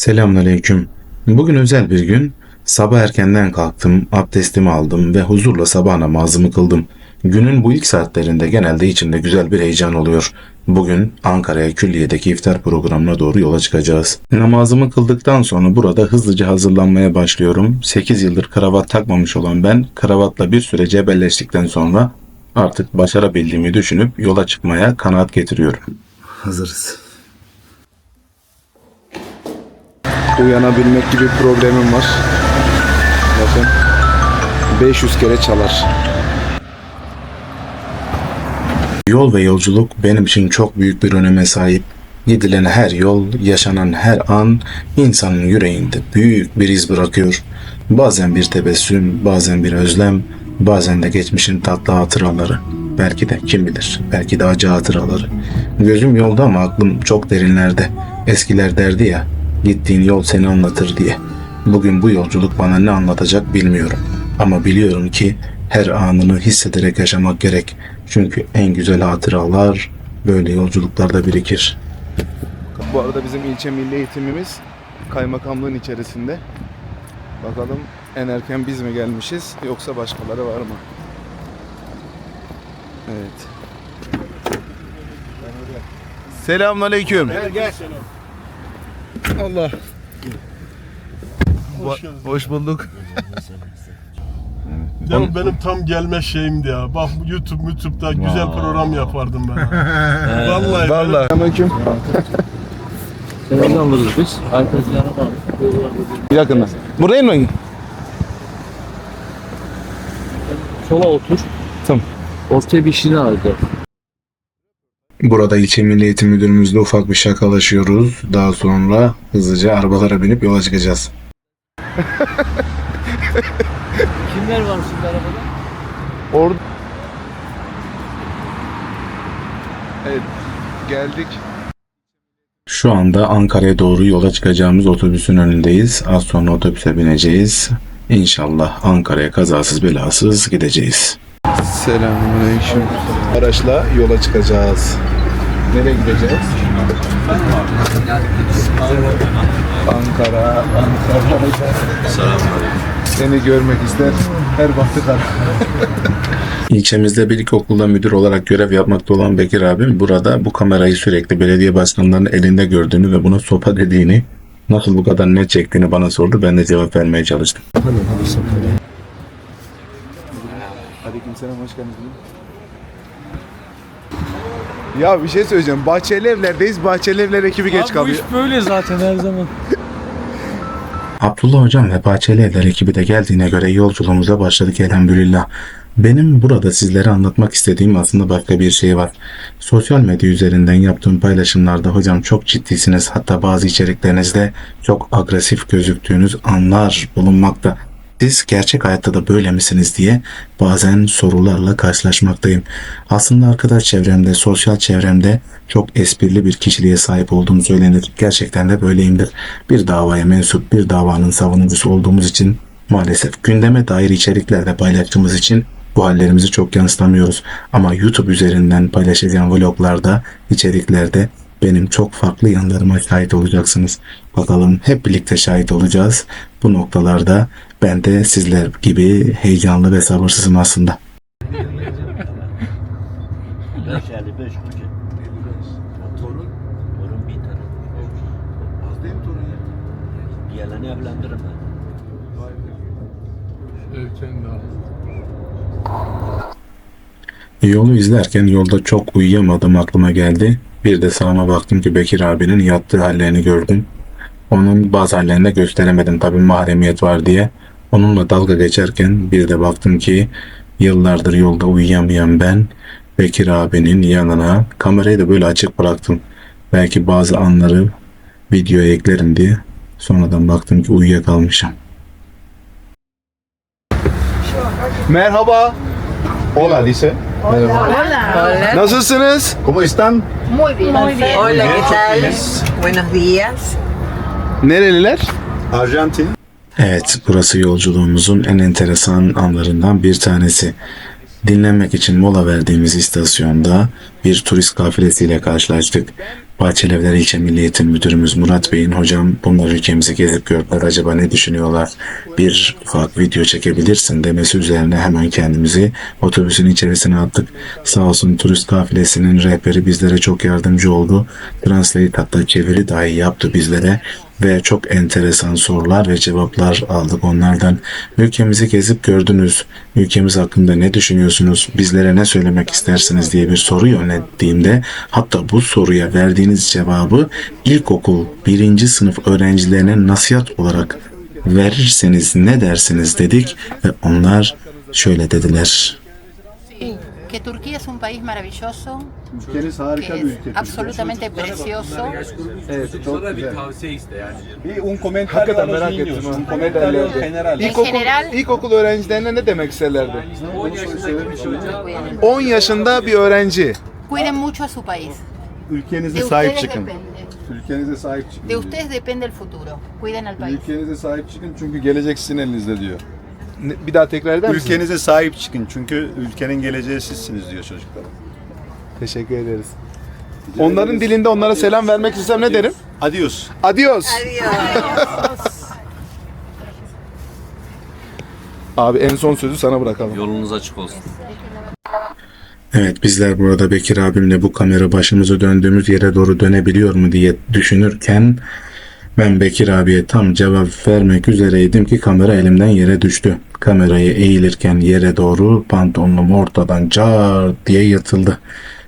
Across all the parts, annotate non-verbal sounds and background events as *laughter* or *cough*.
Selamünaleyküm. Bugün özel bir gün. Sabah erkenden kalktım, abdestimi aldım ve huzurla sabah namazımı kıldım. Günün bu ilk saatlerinde genelde içimde güzel bir heyecan oluyor. Bugün Ankara'ya külliyedeki iftar programına doğru yola çıkacağız. Namazımı kıldıktan sonra burada hızlıca hazırlanmaya başlıyorum. 8 yıldır kravat takmamış olan ben kravatla bir süre cebelleştikten sonra artık başarabildiğimi düşünüp yola çıkmaya kanaat getiriyorum. Hazırız. Uyanabilmek gibi problemim var. Bakın 500 kere çalar. Yol ve yolculuk benim için çok büyük bir öneme sahip. Gidilen her yol, yaşanan her an insanın yüreğinde büyük bir iz bırakıyor. Bazen bir tebessüm, bazen bir özlem, bazen de geçmişin tatlı hatıraları. Belki de kim bilir, belki de acı hatıraları. Gözüm yolda ama aklım çok derinlerde. Eskiler derdi ya, gittiğin yol seni anlatır diye. Bugün bu yolculuk bana ne anlatacak bilmiyorum. Ama biliyorum ki her anını hissederek yaşamak gerek. Çünkü en güzel hatıralar böyle yolculuklarda birikir. Bu arada bizim ilçe milli eğitimimiz kaymakamlığın içerisinde. Bakalım en erken biz mi gelmişiz yoksa başkaları var mı? Evet. Selamünaleyküm. Gel gel. Allah. Hoş geldin. Hoş bulduk. Ya benim tam gelme şeyimdi ya. Bak YouTube, YouTube'da güzel program yapardım ben. ha. *laughs* Vallahi. Vallahi. Selamünaleyküm. Nereden alırız biz? Arkadaşlara bak. Bir dakika. Buraya mı? Sola otur. Tamam. Ortaya bir şeyler alacağız. Burada ilçe milli eğitim müdürümüzle ufak bir şakalaşıyoruz. Daha sonra hızlıca arabalara binip yola çıkacağız. *laughs* Kimler var şimdi arabada? Orada. Evet. Geldik. Şu anda Ankara'ya doğru yola çıkacağımız otobüsün önündeyiz. Az sonra otobüse bineceğiz. İnşallah Ankara'ya kazasız belasız gideceğiz. Selamünaleyküm. Araçla yola çıkacağız. Nereye gideceğiz? Ankara, Ankara. Seni görmek ister. Her baktı kara. *laughs* İlçemizde bir ilkokulda müdür olarak görev yapmakta olan Bekir abim burada bu kamerayı sürekli belediye başkanlarının elinde gördüğünü ve buna sopa dediğini nasıl bu kadar net çektiğini bana sordu. Ben de cevap vermeye çalıştım. Aleykümselam hoş geldiniz. Ya bir şey söyleyeceğim. Bahçeli evlerdeyiz. Bahçeli evler ekibi geç Abi bu kalıyor. iş böyle zaten her zaman. *laughs* Abdullah Hocam ve Bahçeli Evler ekibi de geldiğine göre yolculuğumuza başladık elhamdülillah. Benim burada sizlere anlatmak istediğim aslında başka bir şey var. Sosyal medya üzerinden yaptığım paylaşımlarda hocam çok ciddisiniz hatta bazı içeriklerinizde çok agresif gözüktüğünüz anlar bulunmakta. Siz gerçek hayatta da böyle misiniz diye bazen sorularla karşılaşmaktayım. Aslında arkadaş çevremde, sosyal çevremde çok esprili bir kişiliğe sahip olduğum söylenir. Gerçekten de böyleyimdir. Bir davaya mensup bir davanın savunucusu olduğumuz için maalesef gündeme dair içeriklerde paylaştığımız için bu hallerimizi çok yansıtamıyoruz. Ama YouTube üzerinden paylaşacağım vloglarda, içeriklerde benim çok farklı yanlarıma şahit olacaksınız. Bakalım hep birlikte şahit olacağız. Bu noktalarda ben de sizler gibi heyecanlı ve sabırsızım aslında. 5.55 kurucu. Torun. Torun bir tane. Az değil mi torun ya? Diğerlerini evlendiririm ben. Yolu izlerken yolda çok uyuyamadım aklıma geldi. Bir de sağıma baktım ki Bekir abinin yattığı hallerini gördüm. Onun bazı hallerini de gösteremedim tabi mahremiyet var diye. Onunla dalga geçerken bir de baktım ki yıllardır yolda uyuyamayan ben Bekir abinin yanına kamerayı da böyle açık bıraktım. Belki bazı anları videoya eklerim diye. Sonradan baktım ki uyuyakalmışım. Merhaba. Hola dice. Hola. Nasılsınız? ¿Cómo están? Muy bien. Hola, ¿qué tal? Buenos días. Nereliler? Arjantin. Evet, burası yolculuğumuzun en enteresan anlarından bir tanesi. Dinlenmek için mola verdiğimiz istasyonda bir turist kafilesiyle karşılaştık. Bahçelievler İlçe Milli Eğitim Müdürümüz Murat Bey'in hocam bunlar ülkemizi gezip gördüler acaba ne düşünüyorlar bir ufak video çekebilirsin demesi üzerine hemen kendimizi otobüsün içerisine attık. Sağ olsun turist kafilesinin rehberi bizlere çok yardımcı oldu. Translate hatta çeviri dahi yaptı bizlere ve çok enteresan sorular ve cevaplar aldık onlardan. Ülkemizi gezip gördünüz. Ülkemiz hakkında ne düşünüyorsunuz? Bizlere ne söylemek istersiniz diye bir soru yönettiğimde hatta bu soruya verdiğiniz cevabı ilkokul birinci sınıf öğrencilerine nasihat olarak verirseniz ne dersiniz dedik ve onlar şöyle dediler. Que Turquía es un país maravilloso, Ülkeniz harika que bir es ülke. absolutamente precioso. Evet, çok güzel. tavsiye iste yani. Bir un comentario Hakikaten merak ettim. Un comentario general. İlkokul, general- ilkokul öğrencilerine ne demek isterlerdi? 10 yaşında 10 yaşında bir öğrenci. Cuiden mucho a su país. Ülkenize De sahip ustedes çıkın. depende. Ülkenize sahip çıkın. De ustedes depende el futuro. Cuiden al país. Ülkenize sahip çıkın çünkü gelecek sizin elinizde diyor. Bir daha tekrar eder misin? Ülkenize sahip çıkın çünkü ülkenin geleceği sizsiniz diyor çocuklar. Teşekkür ederiz. Onların dilinde onlara selam vermek istesem ne derim? Adios. Adios. Abi en son sözü sana bırakalım. Yolunuz açık olsun. Evet bizler burada Bekir abimle bu kamera başımızı döndüğümüz yere doğru dönebiliyor mu diye düşünürken ben Bekir abiye tam cevap vermek üzereydim ki kamera elimden yere düştü. Kamerayı eğilirken yere doğru pantolonum ortadan car diye yatıldı.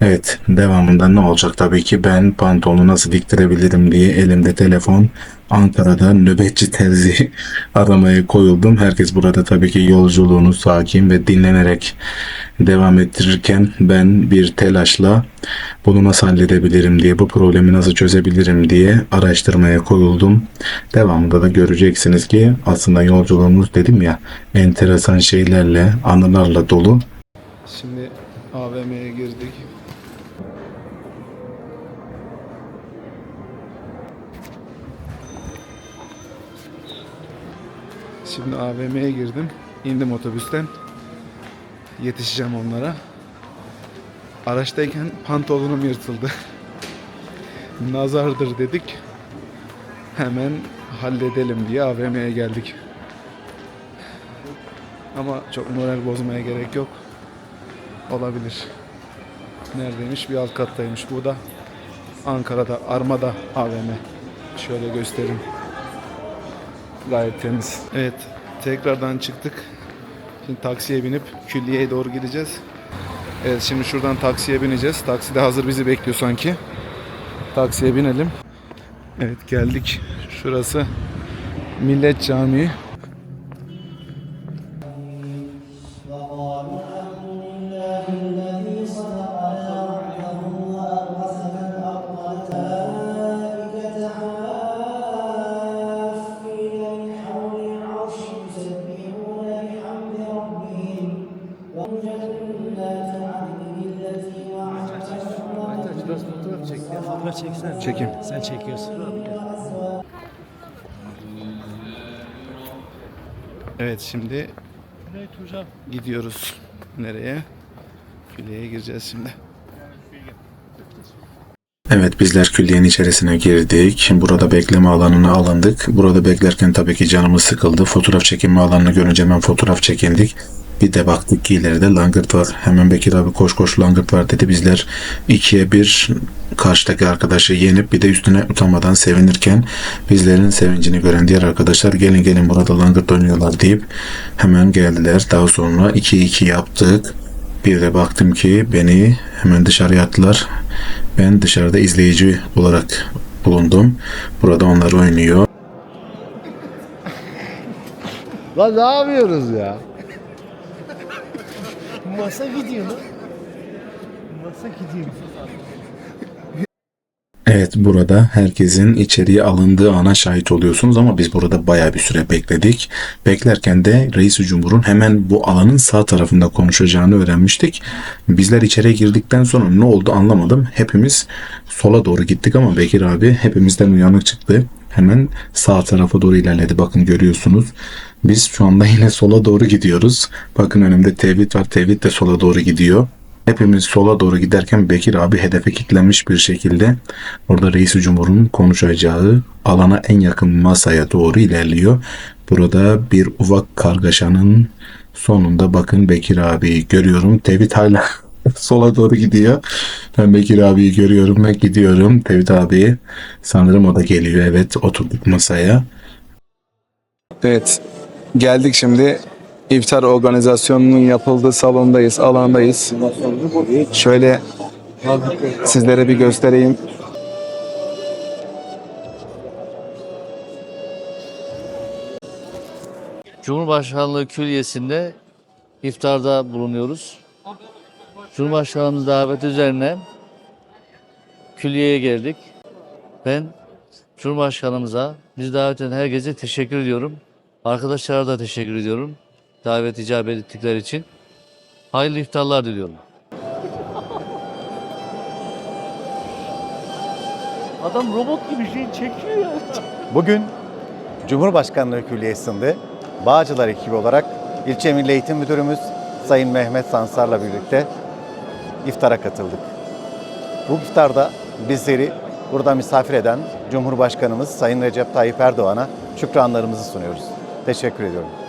Evet devamında ne olacak tabii ki ben pantolonu nasıl diktirebilirim diye elimde telefon Ankara'da nöbetçi terzi *laughs* aramaya koyuldum. Herkes burada tabii ki yolculuğunu sakin ve dinlenerek devam ettirirken ben bir telaşla bunu nasıl halledebilirim diye bu problemi nasıl çözebilirim diye araştırmaya koyuldum. Devamında da göreceksiniz ki aslında yolculuğumuz dedim ya enteresan şeylerle anılarla dolu. Şimdi AVM'ye girdik. Şimdi AVM'ye girdim. İndim otobüsten. Yetişeceğim onlara. Araçtayken pantolonum yırtıldı. *laughs* Nazardır dedik. Hemen halledelim diye AVM'ye geldik. Ama çok moral bozmaya gerek yok. Olabilir. Neredeymiş? Bir alt kattaymış. Bu da Ankara'da Armada AVM. Şöyle göstereyim. Gayet temiz. Evet. Tekrardan çıktık. Şimdi taksiye binip külliyeye doğru gideceğiz. Evet şimdi şuradan taksiye bineceğiz. Taksi de hazır bizi bekliyor sanki. Taksiye binelim. Evet geldik. Şurası Millet Camii. Evet şimdi gidiyoruz. Nereye? Külliyeye gireceğiz şimdi. Evet bizler külliyenin içerisine girdik. Burada bekleme alanına alındık. Burada beklerken tabii ki canımız sıkıldı. Fotoğraf çekinme alanını görünce hemen fotoğraf çekindik. Bir de baktık ki ileride langırt var. Hemen Bekir abi koş koş langırt var dedi. Bizler ikiye bir karşıdaki arkadaşı yenip bir de üstüne utanmadan sevinirken bizlerin sevincini gören diğer arkadaşlar gelin gelin burada langırt oynuyorlar deyip hemen geldiler. Daha sonra 2-2 yaptık. Bir de baktım ki beni hemen dışarıya attılar. Ben dışarıda izleyici olarak bulundum. Burada onlar oynuyor. Lan ne yapıyoruz ya? Masa gidiyor lan. Masa gidiyor. Evet burada herkesin içeriye alındığı ana şahit oluyorsunuz ama biz burada bayağı bir süre bekledik. Beklerken de reis Cumhur'un hemen bu alanın sağ tarafında konuşacağını öğrenmiştik. Bizler içeriye girdikten sonra ne oldu anlamadım. Hepimiz sola doğru gittik ama Bekir abi hepimizden uyanık çıktı. Hemen sağ tarafa doğru ilerledi. Bakın görüyorsunuz. Biz şu anda yine sola doğru gidiyoruz. Bakın önümde tevhid var. Tevhid de sola doğru gidiyor. Hepimiz sola doğru giderken Bekir abi hedefe kilitlenmiş bir şekilde orada reis cumhurun konuşacağı alana en yakın masaya doğru ilerliyor. Burada bir ufak kargaşanın sonunda bakın Bekir abi görüyorum. Tevhid hala *laughs* sola doğru gidiyor. Ben Bekir abiyi görüyorum ve gidiyorum. Tevhid abi sanırım o da geliyor. Evet oturduk masaya. Evet. Geldik şimdi iftar organizasyonunun yapıldığı salondayız, alandayız. Şöyle sizlere bir göstereyim. Cumhurbaşkanlığı Külliyesi'nde iftarda bulunuyoruz. Cumhurbaşkanımız daveti üzerine külliyeye geldik. Ben Cumhurbaşkanımıza, bizi davet eden herkese teşekkür ediyorum. Arkadaşlara da teşekkür ediyorum. Davet icabet ettikleri için. Hayırlı iftarlar diliyorum. Adam robot gibi şey çekiyor ya. Bugün Cumhurbaşkanlığı Külliyesi'nde Bağcılar ekibi olarak ilçe Milli Eğitim Müdürümüz Sayın Mehmet Sansar'la birlikte iftara katıldık. Bu iftarda bizleri burada misafir eden Cumhurbaşkanımız Sayın Recep Tayyip Erdoğan'a şükranlarımızı sunuyoruz. Teşekkür ediyorum.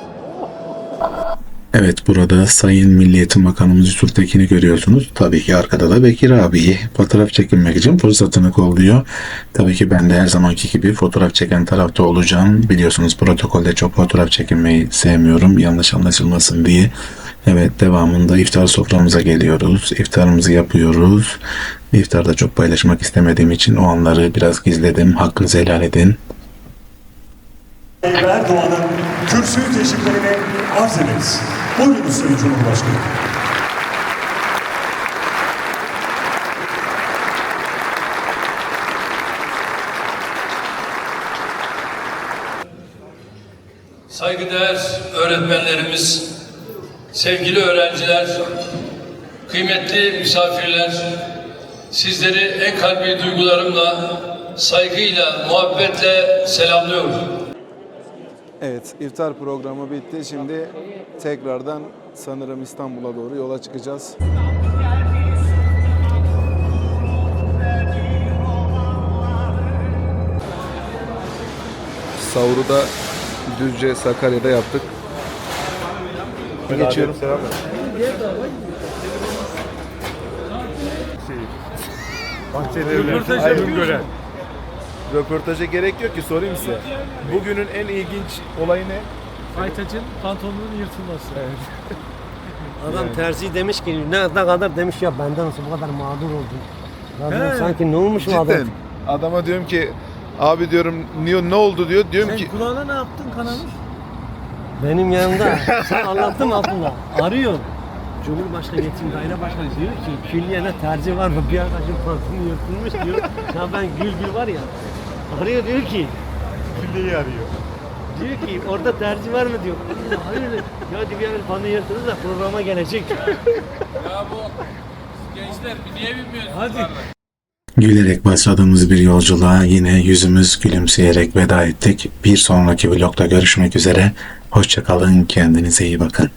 Evet burada Sayın Milli Eğitim Bakanımız Yusuf Tekin'i görüyorsunuz. Tabii ki arkada da Bekir abiyi fotoğraf çekinmek için fırsatını kolluyor. Tabii ki ben de her zamanki gibi fotoğraf çeken tarafta olacağım. Biliyorsunuz protokolde çok fotoğraf çekinmeyi sevmiyorum. Yanlış anlaşılmasın diye. Evet devamında iftar soframıza geliyoruz. İftarımızı yapıyoruz. İftarda çok paylaşmak istemediğim için o anları biraz gizledim. Hakkınızı helal edin. Erdoğan'ın kürsüyü teşriflerini arz ederiz. Buyurunuz Sayın Cumhurbaşkanı. Saygıdeğer öğretmenlerimiz, sevgili öğrenciler, kıymetli misafirler, sizleri en kalbi duygularımla, saygıyla, muhabbetle selamlıyorum. Evet, iftar programı bitti. Şimdi tekrardan sanırım İstanbul'a doğru yola çıkacağız. Savuru da Düzce Sakarya'da yaptık. Geçiyorum. Röportaj göre. Röportaja gerek yok ki sorayım size. Bugünün en ilginç olayı ne? Aytaç'ın pantolonunun yırtılması. *laughs* Adam terzi demiş ki ne, ne kadar demiş ya benden nasıl bu kadar mağdur oldun. Ya diyorum, sanki ne olmuş mu adam? Adama diyorum ki abi diyorum niye ne oldu diyor. Diyorum Sen ki kulağına ne yaptın kanamış? Benim yanımda. *laughs* Sen anlattın mı Abdullah? Arıyor. Cumhurbaşkanı Yetim Daire Başkanı diyor ki külliyene tercih var mı? Bir arkadaşım pantolonu yırtılmış diyor. Ya ben gül gül var ya. Arıyor diyor ki Külliyeyi arıyor. Diyor ki orada tercih var mı diyor. Hayır ya diyor bir an bana yırtılır da programa gelecek. Hadi. Gülerek başladığımız bir yolculuğa yine yüzümüz gülümseyerek veda ettik. Bir sonraki vlogda görüşmek üzere. Hoşçakalın, kendinize iyi bakın.